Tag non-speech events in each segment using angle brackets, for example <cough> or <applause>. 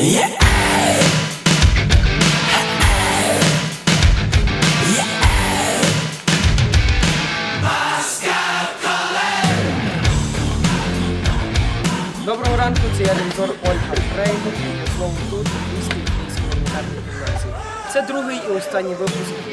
Доброго ранку, це я ревізор Ольга Фрейдер І знову тут, у місті українській гуманітарній гімназії. Це другий і останній випуск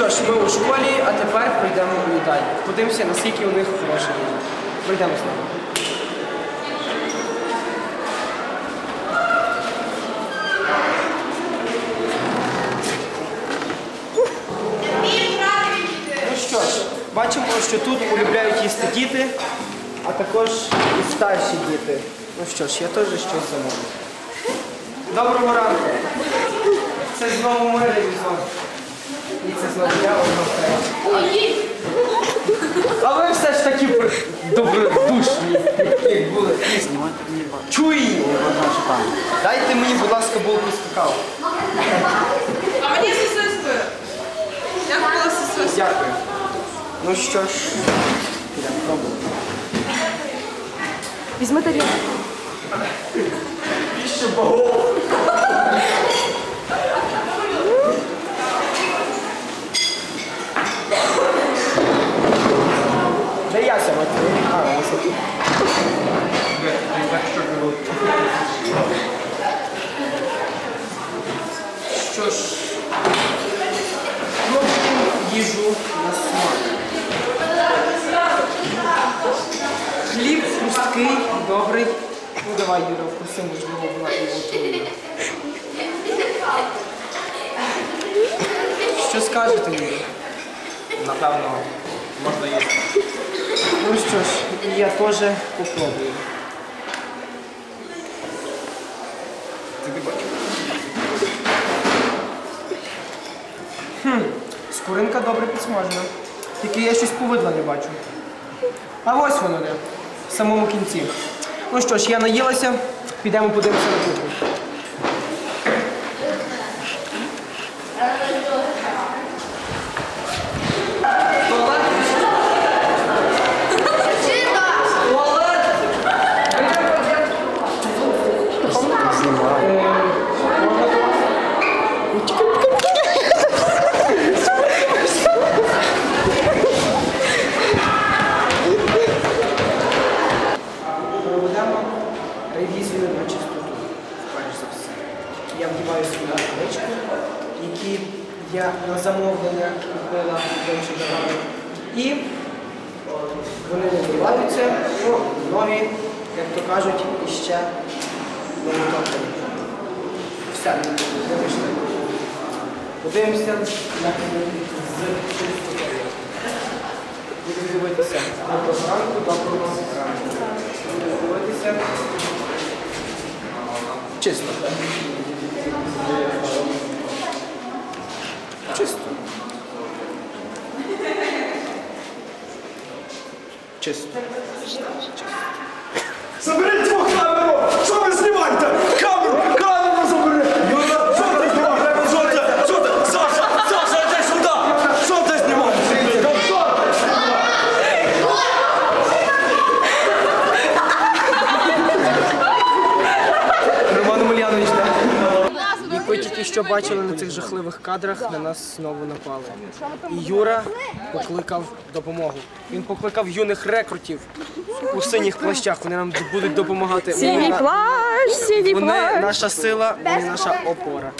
що ж, ми у школі, а тепер пройдемо у їдальню. Подивимося, наскільки у них хороше їда. Пройдемо з нами. Ну що ж, бачимо, що тут полюбляють їсти діти, а також і старші діти. Ну що ж, я теж щось замовлю. Доброго ранку. Це знову ми ревізор. І це знову я Ольга А ви все ж таки при- добродушні, як були. Чуї! Дайте мені, будь ласка, булку з какао. А мені сосискою. Я хотіла сосиску. Дякую. Ну що ж, підемо пробувати. Візьми тарілку. Піще богов. Де я сама? А, ось тут. Що ж, пробуємо їжу на смак. Хліб хрусткий, добрий. Ну давай, Юра, вкуси, можливо, була і. Що скажете, Юра? Напевно, можна їсти. Ну що ж, я теж попробую. Ти не бачиш. Скоринка добре підсмажена. Тільки я щось повидла не бачу. А ось воно де, в самому кінці. Ну що ж, я наїлася, підемо подивимося на кухню. Проведемо ревізію на чистоту, перш за все. Я вдіваю свої речки, які я на замовлення купила довше давали. І вони не вдіваються, ну, нові, як то кажуть, іще не готові. Все, ми вийшли. Подивимося, чистотою. Будемо дивитися. Доброго ранку, доброго ранку. Будемо дивитися. Чисто. Чисто. Чисто. Заберіть двох камеру! Що ви знімаєте? Камеру! Камеру забери! Юра, що ти знімаєш? Що ти? Що ти? Саша! Саша, йди сюди! Що ти знімаєш? Що ти Роман Ульянович, так? Як ви тільки що бачили на цих жахливих кадрах, на нас знову напали. І Юра покликав допомогу. Він покликав юних рекрутів у синіх плащах. Вони нам будуть допомагати. Синій Вони на- плащ, Вони наша сила, вони наша опора.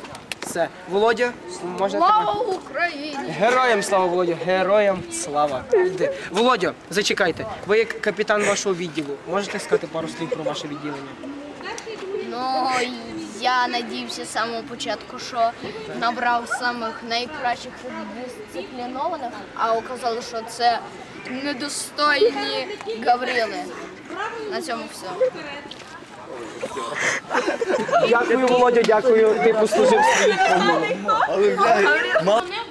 Все. Володя, можна тебе? Слава Україні! Героям слава, Володя, героям слава. Йди. Володя, зачекайте. Ви як капітан вашого відділу, можете сказати пару слів про ваше відділення? Ну, я надіявся з самого початку, що набрав самих найкращих дисциплінованих, а оказалось, що це недостойні Гаврили. На цьому все. Дякую, Володя, дякую. Ти послужив своїй.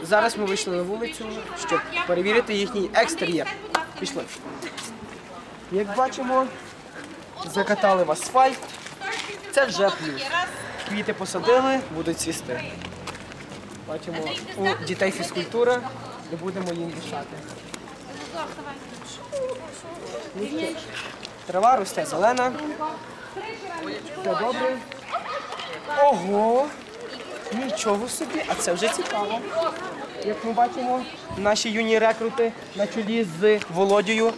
Зараз ми вийшли на вулицю, щоб перевірити їхній екстер'єр. Пішли. Як бачимо, закатали в асфальт. Це вже плюс. Квіти посадили, будуть цвісти. Бачимо, у дітей фізкультура, не будемо їм мішати. Трава росте зелена. Все добре. Ого! Нічого собі, а це вже цікаво. Як ми бачимо, наші юні рекрути на чолі з Володією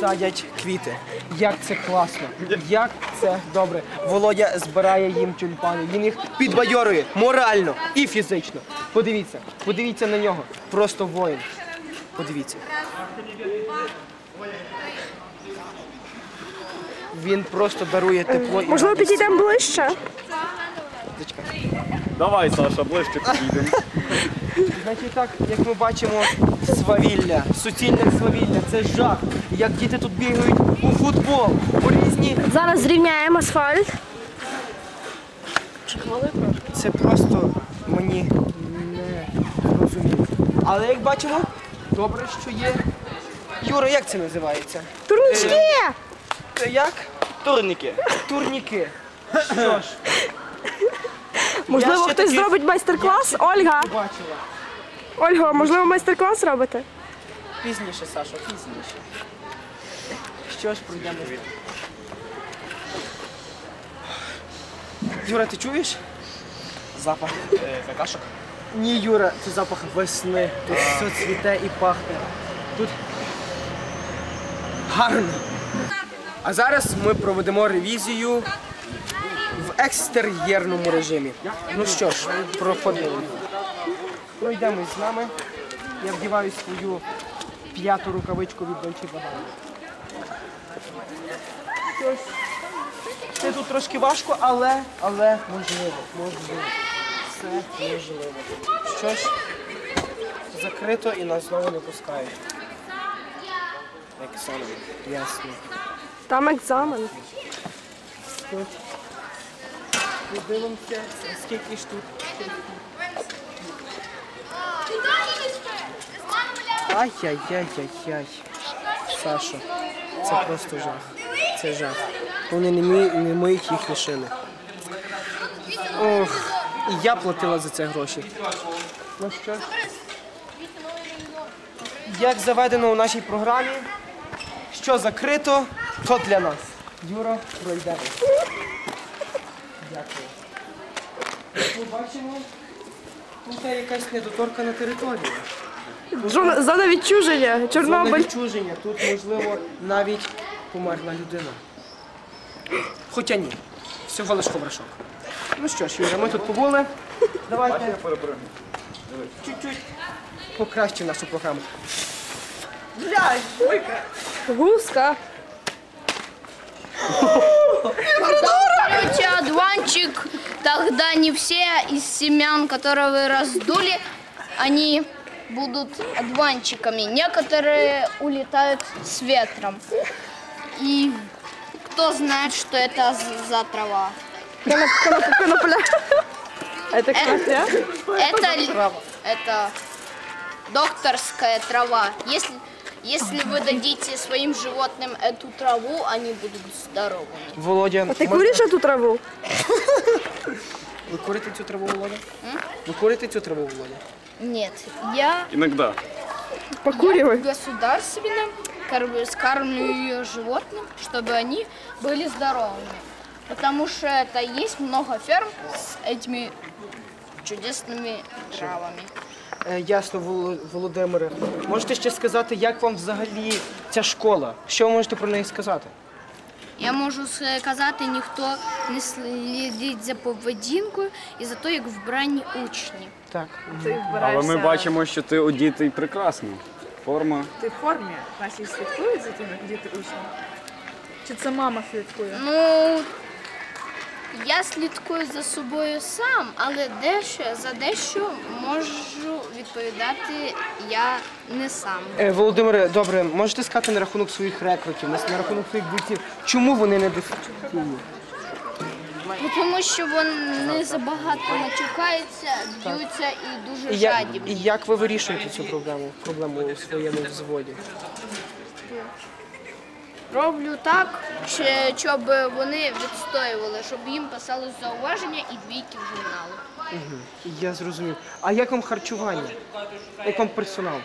садять квіти. Як це класно, як це добре. Володя збирає їм тюльпани. Він їх підбадьорює морально і фізично. Подивіться, подивіться на нього. Просто воїн. Подивіться. Він просто дарує тепло і Можливо, радість. підійдемо ближче. Давай, Саша, ближче підійдемо. Значить так, як ми бачимо, свавілля, суцільне свавілля, це жах. Як діти тут бігають у футбол, у різні. Зараз зрівняємо асфальт. Це просто мені не зрозуміло. Але як бачимо, добре, що є. Юра, як це називається? Турнічки! Це як? Турніки. Турніки. Що ж, <laughs> Можливо, ще хтось таких- зробить майстер-клас. Ольга, бачила. Ольга, можливо, майстер-клас робите? Пізніше, Саша, пізніше. Що ж, пройдемо. Юра, ти чуєш? Запах. Какашок? Ні, Юра, це запах весни. Тут все цвіте і пахне. Тут гарно. А зараз ми проведемо ревізію в екстер'єрному режимі. Ну що ж, проходимо. Пройдемось з нами. Я вдіваю свою п'яту рукавичку від Dolce Gabbana. Що Це тут трошки важко, але, але можливо, можливо. Все можливо. Що ж, закрито і нас знову не пускають. Екзамен. Ясно. Там екзамен. Що ж, Подивимося, скільки ж тут. Ай-яй-яй-яй-яй. Саша, це просто жах. Це жах. Вони не, мі... не миють їх лишили. Ох, і я платила за це гроші. Ну що. Як заведено у нашій програмі, що закрито, то для нас. Юра, пройдемо. Дякую. Як ми бачимо, тут є якась недоторкана територія. Зона зона відчуження. Зона Чорнобиль. відчуження. Тут, можливо, навіть померла людина. Хоча ні. Всього лиш коврашок. Ну що ж, Юра, ми тут побули. Давайте чуть-чуть покращимо нашу програму. Гуска. Берете одуванчик, тогда не все из семян, которые вы раздули, они будут одуванчиками. Некоторые улетают с ветром. И кто знает, что это за трава? Коноп- коноп- Конопля. Это конопля? Это, это докторская трава. Если, если вы дадите своим животным эту траву, они будут здоровыми. Володя, А ти можна- куриш эту траву? ви курите цю траву, Володя? Ви курите цю траву, Володя? Нет, я Іногда. Покуривай. государственно кор- скармливаю животным, чтобы они были здоровыми. Потому что это есть много ферм с этими чудесными травами. Е, Ясно, Воло- Володимире. Можете ще сказати, як вам взагалі ця школа? Що ви можете про неї сказати? Я можу сказати, ніхто не слідить за поведінкою і за те, як вбрані учні. Так. Ти Але вбираєшся. ми бачимо, що ти одітий прекрасно. Форма. Ти в формі. Наші слідкують за тим, як діти учні? Чи це мама слідкує? Ну, я слідкую за собою сам, але дещо за дещо можу відповідати я не сам. Е, Володимире, добре, можете сказати на рахунок своїх рекрутів, на на рахунок своїх бійців, чому вони не дисциплінують? Ну, Тому що вони забагато матюкаються, б'ються і дуже І, жадібні. і як ви вирішуєте цю проблему, проблему у своєму взводі? Роблю так, щоб вони відстоювали, щоб їм писали зауваження і двійки в журнали. Я зрозумів. А як вам харчування? Як вам персонал?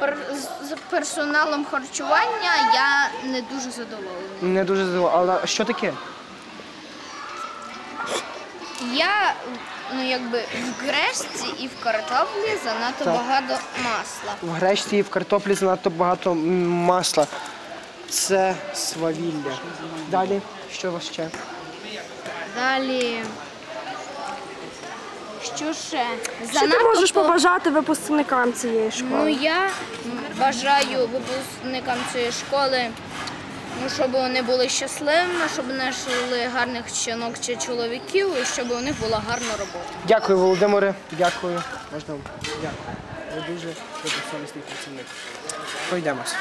Пер- з- з персоналом харчування я не дуже задоволена. Не дуже задоволений. Але що таке? Я ну якби в грешці і в картоплі занадто Так. багато масла. В гречці і в картоплі занадто багато м, масла. Це свавілля. Далі, що у вас ще? Далі. Що ще? Що ти можеш побажати випускникам цієї школи? Ну я бажаю випускникам цієї школи, ну, щоб вони були щасливими, щоб знайшли гарних жінок чи чоловіків, і щоб у них була гарна робота. Дякую, Володимире. Дякую. Можна вам? Дякую. Ви дуже добросовісний працівник. Пройдемось.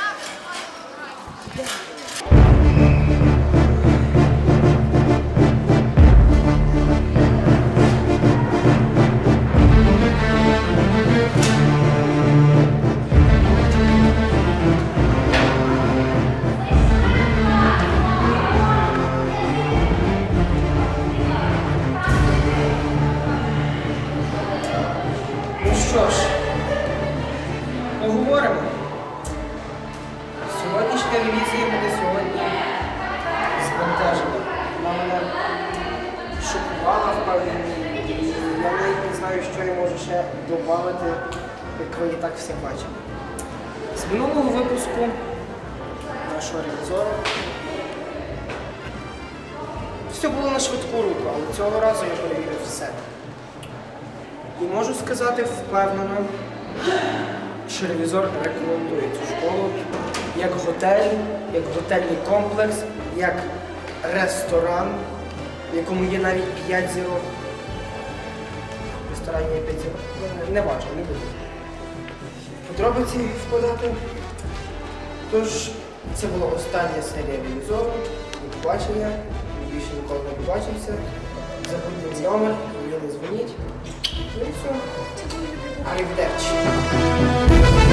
Минулого випуску нашого ревізора все було на швидку руку, але цього разу я перевірив все. І можу сказати впевнено, що ревізор рекомендує цю школу як готель, як готельний комплекс, як ресторан, в якому є навіть 5 зірок. В ресторані є 5 зірок. Не важко, не буду. Подробиці вкладати. Тож, це була остання серія ревізору. До побачення. Більше ніколи не побачимося. Забудьте номер, мені не дзвоніть. Ну і все. Arrivederci.